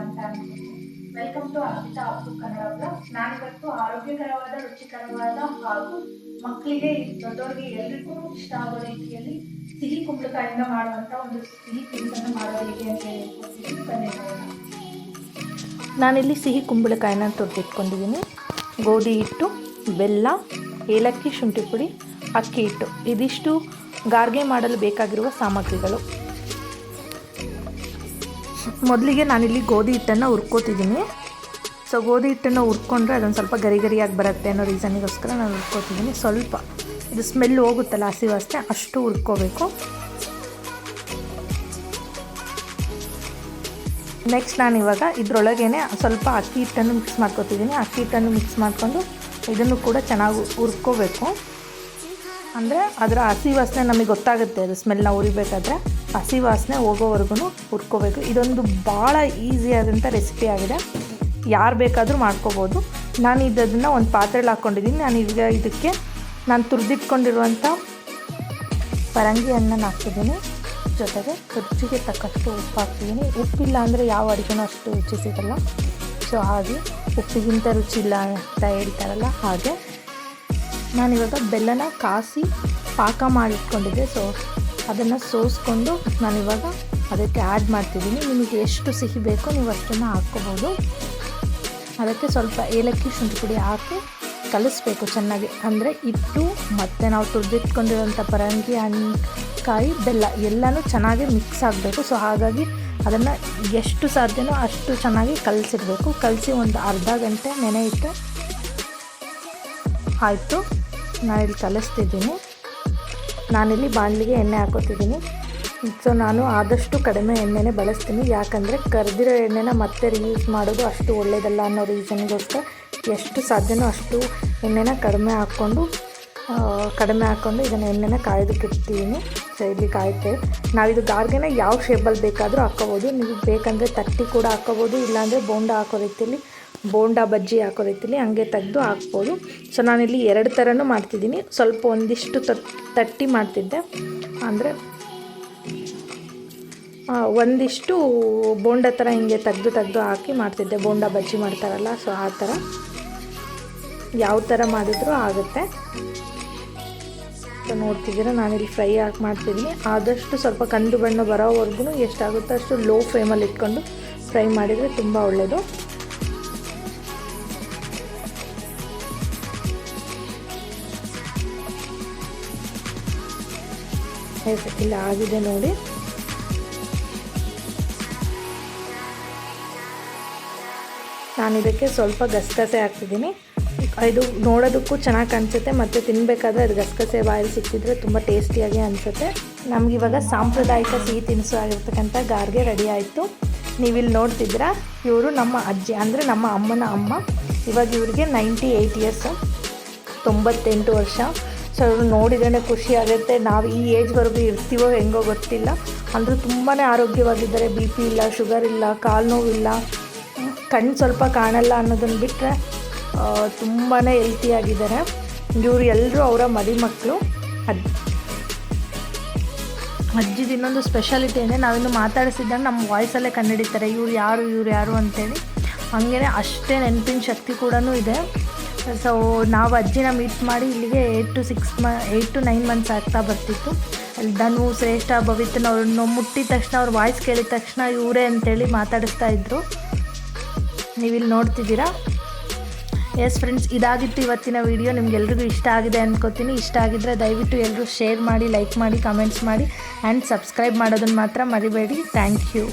ಅಂತ welcome to Arpita Appu Kannada blog ನಾನಿವತ್ತು ಆರೋಗ್ಯಕರವಾದ, ರುಚಿಕರವಾದ ಹಾಗೂ ಮಕ್ಕಳಿಗೆ, ದೊಡ್ಡವರಿಗೆ ಎಲ್ರಿಗೂ ಇಷ್ಟ ಆಗೋ ರೀತಿಯಲ್ಲಿ ಸಿಹಿ ಕುಂಬಳಕಾಯಿಂದ ಮಾಡುವಂಥ ಒಂದು ಸಿಹಿ ತಿನಿಸನ್ನು ಮಾಡೋದು ಹೇಗೆ ಅಂತ ಹೇಳ್ಕೊಡ್ತೀನಿ. ನಾನಿಲ್ಲಿ ಸಿಹಿ ಕುಂಬಳಕಾಯಿನ ತೊಟ್ಟಿಟ್ಕೊಂಡಿದ್ದೀನಿ. ಗೋಧಿ ಹಿಟ್ಟು, ಬೆಲ್ಲ, ಏಲಕ್ಕಿ, ಶುಂಠಿ ಪುಡಿ, ಅಕ್ಕಿ ಹಿಟ್ಟು. ಇದಿಷ್ಟು ಗಾರ್ಗೆ ಮಾಡಲು ಬೇಕಾಗಿರುವ ಸಾಮಗ್ರಿಗಳು. ಮೊದಲಿಗೆ ನಾನಿಲ್ಲಿ ಗೋಧಿ ಹಿಟ್ಟನ್ನು ಹುರ್ಕೋತಿದ್ದೀನಿ. ಸೊ ಗೋಧಿ ಹಿಟ್ಟನ್ನು ಹುರ್ಕೊಂಡ್ರೆ ಅದೊಂದು ಸ್ವಲ್ಪ ಗರಿ ಗರಿಯಾಗಿ ಬರುತ್ತೆ ಅನ್ನೋ ರೀಸನಿಗೋಸ್ಕರ ನಾನು ಹುರ್ಕೋತಿದ್ದೀನಿ. ಸ್ವಲ್ಪ ಇದು ಸ್ಮೆಲ್ ಹೋಗುತ್ತಲ್ಲ ಹಸಿ ವಾಸನೆ ಅಷ್ಟು ಹುರ್ಕೋಬೇಕು. ನೆಕ್ಸ್ಟ್ ನಾನು ಇವಾಗ ಇದರೊಳಗೇನೆ ಸ್ವಲ್ಪ ಅಕ್ಕಿ ಹಿಟ್ಟನ್ನು ಮಿಕ್ಸ್ ಮಾಡ್ಕೊತಿದ್ದೀನಿ. ಅಕ್ಕಿ ಹಿಟ್ಟನ್ನು ಮಿಕ್ಸ್ ಮಾಡಿಕೊಂಡು ಇದನ್ನು ಕೂಡ ಚೆನ್ನಾಗಿ ಹುರ್ಕೋಬೇಕು. ಅಂದರೆ ಅದರ ಹಸಿ ವಾಸನೆ ನಮಗೆ ಗೊತ್ತಾಗುತ್ತೆ, ಅದು ಸ್ಮೆಲ್ನ ಉರಿಬೇಕಾದ್ರೆ ಹಸಿ ವಾಸನೆ ಹೋಗೋವರೆಗೂ ಹುರ್ಕೋಬೇಕು. ಇದೊಂದು ಭಾಳ ಈಸಿಯಾದಂಥ ರೆಸಿಪಿ ಆಗಿದೆ. ಯಾರು ಬೇಕಾದರೂ ಮಾಡ್ಕೋಬೋದು. ನಾನು ಇದನ್ನು ಒಂದು ಪಾತ್ರೆಲಿ ಹಾಕ್ಕೊಂಡಿದ್ದೀನಿ ನಾನು ಈಗ ಇದಕ್ಕೆ ನಾನು ತುರಿದಿಟ್ಕೊಂಡಿರುವಂಥ ಪರಂಗಿ ಹಣ್ಣನ್ನು ಹಾಕ್ತಿದ್ದೀನಿ ಜೊತೆಗೆ ರುಚಿಗೆ ತಕ್ಕಷ್ಟು ಉಪ್ಪು ಹಾಕ್ತಿದ್ದೀನಿ ಉಪ್ಪಿಲ್ಲ ಅಂದರೆ ಯಾವ ಅಡುಗೆನೂ ಅಷ್ಟು ರುಚಿ ಸಿಗಲ್ಲ. ಸೊ ಹಾಗೆ ಉಪ್ಪಿಗಿಂತ ರುಚಿ ಇಲ್ಲ ಅಂತ ಹೇಳ್ತಾರಲ್ಲ, ಹಾಗೆ ನಾನಿವಾಗ ಬೆಲ್ಲನ ಕಾಸಿ ಪಾಕ ಮಾಡಿಟ್ಕೊಂಡಿದ್ದೆ ಸೊ ಅದನ್ನು ಸೋಸ್ಕೊಂಡು ನಾನಿವಾಗ ಅದಕ್ಕೆ ಆ್ಯಡ್ ಮಾಡ್ತಿದ್ದೀನಿ. ನಿಮಗೆ ಎಷ್ಟು ಸಿಹಿ ಬೇಕೋ ನೀವು ಅಷ್ಟನ್ನು ಹಾಕ್ಕೋಬೋದು. ಅದಕ್ಕೆ ಸ್ವಲ್ಪ ಏಲಕ್ಕಿ ಶುಂಠಿ ಪುಡಿ ಹಾಕಿ ಕಲಿಸ್ಬೇಕು ಚೆನ್ನಾಗಿ. ಅಂದರೆ ಹಿಟ್ಟು, ಮತ್ತು ನಾವು ತುರಿದಿಟ್ಕೊಂಡಿರೋಂಥ ಪರಂಗಿ ಹಣ್ಣು ಕಾಯಿ ಬೆಲ್ಲ ಎಲ್ಲನೂ ಚೆನ್ನಾಗಿ ಮಿಕ್ಸ್ ಆಗಬೇಕು. ಸೊ ಹಾಗಾಗಿ ಅದನ್ನು ಎಷ್ಟು ಸಾಧ್ಯನೋ ಅಷ್ಟು ಚೆನ್ನಾಗಿ ಕಲಸಿಡಬೇಕು. ಕಲಸಿ ಒಂದು ಅರ್ಧ ಗಂಟೆ ನೆನೆ ಇಟ್ಟು ಆಯಿತು. ನಾನಿಲ್ಲಿ ಕಲಿಸ್ತಿದ್ದೀನಿ. ನಾನಿಲ್ಲಿ ಬಾಣಲಿಗೆ ಎಣ್ಣೆ ಹಾಕೋತಿದ್ದೀನಿ. ಸೊ ನಾನು ಆದಷ್ಟು ಕಡಿಮೆ ಎಣ್ಣೆನೇ ಬಳಸ್ತೀನಿ. ಯಾಕಂದರೆ ಕರೆದಿರೋ ಎಣ್ಣೆನ ಮತ್ತೆ ರೀಯೂಸ್ ಮಾಡೋದು ಅಷ್ಟು ಒಳ್ಳೆಯದಲ್ಲ ಅನ್ನೋ ರೀಸನ್ಗೋಸ್ಕರ ಎಷ್ಟು ಸಾಧ್ಯನೋ ಅಷ್ಟು ಎಣ್ಣೆನ ಕಡಿಮೆ ಹಾಕ್ಕೊಂಡು ಕಡಿಮೆ ಹಾಕ್ಕೊಂಡು ಇದನ್ನು ಎಣ್ಣೆನ ಕಾಯೋದಕ್ಕೆ ಇಡ್ತೀನಿ ಸೊ ಇಲ್ಲಿ ಕಾಯುತ್ತೆ ನಾವಿದು ಗಾರ್ಗೆನ ಯಾವ ಶೇಪಲ್ಲಿ ಬೇಕಾದರೂ ಹಾಕ್ಕೋಬೋದು ನೀವು ಬೇಕಂದರೆ ತಟ್ಟಿ ಕೂಡ ಹಾಕ್ಕೋಬೋದು ಇಲ್ಲಾಂದರೆ ಬೋಂಡ ಹಾಕೋ ರೀತಿಯಲ್ಲಿ ಬೋಂಡ ಬಜ್ಜಿ ಹಾಕೋ ರೀತಿಲಿ ಹಂಗೆ ತೆಗೆದು ಹಾಕ್ಬೋದು. ಸೊ ನಾನಿಲ್ಲಿ ಎರಡು ಥರನೂ ಮಾಡ್ತಿದ್ದೀನಿ. ಸ್ವಲ್ಪ ಒಂದಿಷ್ಟು ತಟ್ ತಟ್ಟಿ ಮಾಡ್ತಿದ್ದೆ. ಅಂದರೆ ಒಂದಿಷ್ಟು ಬೋಂಡ ಥರ ಹಿಂಗೆ ತೆಗ್ದು ತೆಗ್ದು ಹಾಕಿ ಮಾಡ್ತಿದ್ದೆ. ಬೋಂಡ ಬಜ್ಜಿ ಮಾಡ್ತಾರಲ್ಲ ಸೊ ಆ ಥರ ಯಾವ ಥರ ಮಾಡಿದರೂ ಆಗುತ್ತೆ. ಸೊ ನೋಡ್ತಿದ್ದೀರ, ನಾನಿಲ್ಲಿ ಫ್ರೈ ಹಾಕಿ ಮಾಡ್ತಿದ್ದೀನಿ. ಆದಷ್ಟು ಸ್ವಲ್ಪ ಕಂದು ಬಣ್ಣ ಬರೋವರೆಗೂ ಎಷ್ಟಾಗುತ್ತೋ ಅಷ್ಟು ಲೋ ಫ್ಲೇಮಲ್ಲಿ ಇಟ್ಕೊಂಡು ಫ್ರೈ ಮಾಡಿದರೆ ತುಂಬ ಒಳ್ಳೆಯದು ಇಲ್ಲ, ಆಗಿದೆ ನೋಡಿ. ನಾನು ಇದಕ್ಕೆ ಸ್ವಲ್ಪ ಗಸಗಸೆ ಹಾಕ್ತಿದ್ದೀನಿ. ಇದು ನೋಡೋದಕ್ಕೂ ಚೆನ್ನಾಗಿ ಕಾಣಿಸುತ್ತೆ ಮತ್ತು ತಿನ್ನಬೇಕಾದ್ರೆ ಅದು ಗಸಗಸೆ ಬಾಯಲ್ಲಿ ಸಿಕ್ಕಿದ್ರೆ ತುಂಬ ಟೇಸ್ಟಿಯಾಗಿ ಅನಿಸುತ್ತೆ. ನಮಗಿವಾಗ ಸಾಂಪ್ರದಾಯಿಕ ಸಿಹಿ ತಿನಿಸು ಆಗಿರ್ತಕ್ಕಂಥ ಗಾರ್ಗೆ ರೆಡಿ ಆಯಿತು. ನೀವಿಲ್ಲಿ ನೋಡ್ತಿದ್ದೀರಾ, ಇವರು ನಮ್ಮ ಅಜ್ಜಿ, ಅಂದರೆ ನಮ್ಮ ಅಮ್ಮನ ಅಮ್ಮ. ಇವಾಗ ಇವರಿಗೆ ನೈಂಟಿ ಏಯ್ಟ್ ಇಯರ್ಸು, ತೊಂಬತ್ತೆಂಟು ವರ್ಷ. ಸೊ ಅವ್ರನ್ನ ನೋಡಿದ್ರೇ ಖುಷಿ ಆಗುತ್ತೆ. ನಾವು ಈ ಏಜ್ವರೆಗೂ ಇರ್ತೀವೋ ಹೆಂಗೋ ಗೊತ್ತಿಲ್ಲ. ಅಂದರೂ ತುಂಬಾ ಆರೋಗ್ಯವಾಗಿದ್ದಾರೆ. ಬಿ ಪಿ ಇಲ್ಲ ಶುಗರ್ ಇಲ್ಲ, ಕಾಲು ನೋವಿಲ್ಲ. ಕಣ್ಣು ಸ್ವಲ್ಪ ಕಾಣಲ್ಲ ಅನ್ನೋದನ್ನು ಬಿಟ್ಟರೆ ತುಂಬಾ ಹೆಲ್ತಿಯಾಗಿದ್ದಾರೆ ಇವರು ಎಲ್ಲರೂ ಅವರ ಮರಿಮಕ್ಕಳು ಅಜ್ಜಿ ಅಜ್ಜಿದು ಇನ್ನೊಂದು ಸ್ಪೆಷಾಲಿಟಿ ಅಂದರೆ ನಾವಿನ್ನು ಮಾತಾಡಿಸಿದ್ದಾಗ ನಮ್ಮ ವಾಯ್ಸಲ್ಲೇ ಕಂಡುಹಿಡಿತಾರೆ ಇವ್ರು ಯಾರು ಇವ್ರು ಯಾರು ಅಂತೇಳಿ. ಹಂಗೇ ಅಷ್ಟೇ ನೆನಪಿನ ಶಕ್ತಿ ಕೂಡ ಇದೆ. ಸೊ ನಾವು ಅಜ್ಜಿನ ಮೀಟ್ ಮಾಡಿ ಇಲ್ಲಿಗೆ ಏಯ್ಟ್ ಟು ಸಿಕ್ಸ್ ಮ ಏಯ್ಟ್ ಟು ನೈನ್ ಮಂತ್ಸ್ ಆಗ್ತಾ ಬರ್ತಿತ್ತು. ಅಲ್ಲಿ ಧನು, ಶ್ರೇಷ್ಠ ಭವಿತನ ಅವ್ರನ್ನ ಮುಟ್ಟಿದ ತಕ್ಷಣ ಅವ್ರ ವಾಯ್ಸ್ ಕೇಳಿದ ತಕ್ಷಣ ಇವರೇ ಅಂತೇಳಿ ಮಾತಾಡಿಸ್ತಾ ಇದ್ರು. ನೀವಿಲ್ಲಿ ನೋಡ್ತಿದ್ದೀರಾ? ಎಸ್ ಫ್ರೆಂಡ್ಸ್ ಇದಾಗಿತ್ತು ಇವತ್ತಿನ ವಿಡಿಯೋ ನಿಮ್ಗೆಲ್ರಿಗೂ ಇಷ್ಟ ಆಗಿದೆ ಅಂದ್ಕೋತೀನಿ ಇಷ್ಟ ಆಗಿದ್ದರೆ ದಯವಿಟ್ಟು ಎಲ್ಲರೂ ಶೇರ್ ಮಾಡಿ ಲೈಕ್ ಮಾಡಿ ಕಮೆಂಟ್ಸ್ ಮಾಡಿ ಆ್ಯಂಡ್ ಸಬ್ಸ್ಕ್ರೈಬ್ ಮಾಡೋದನ್ನು ಮಾತ್ರ ಮರಿಬೇಡಿ. Thank you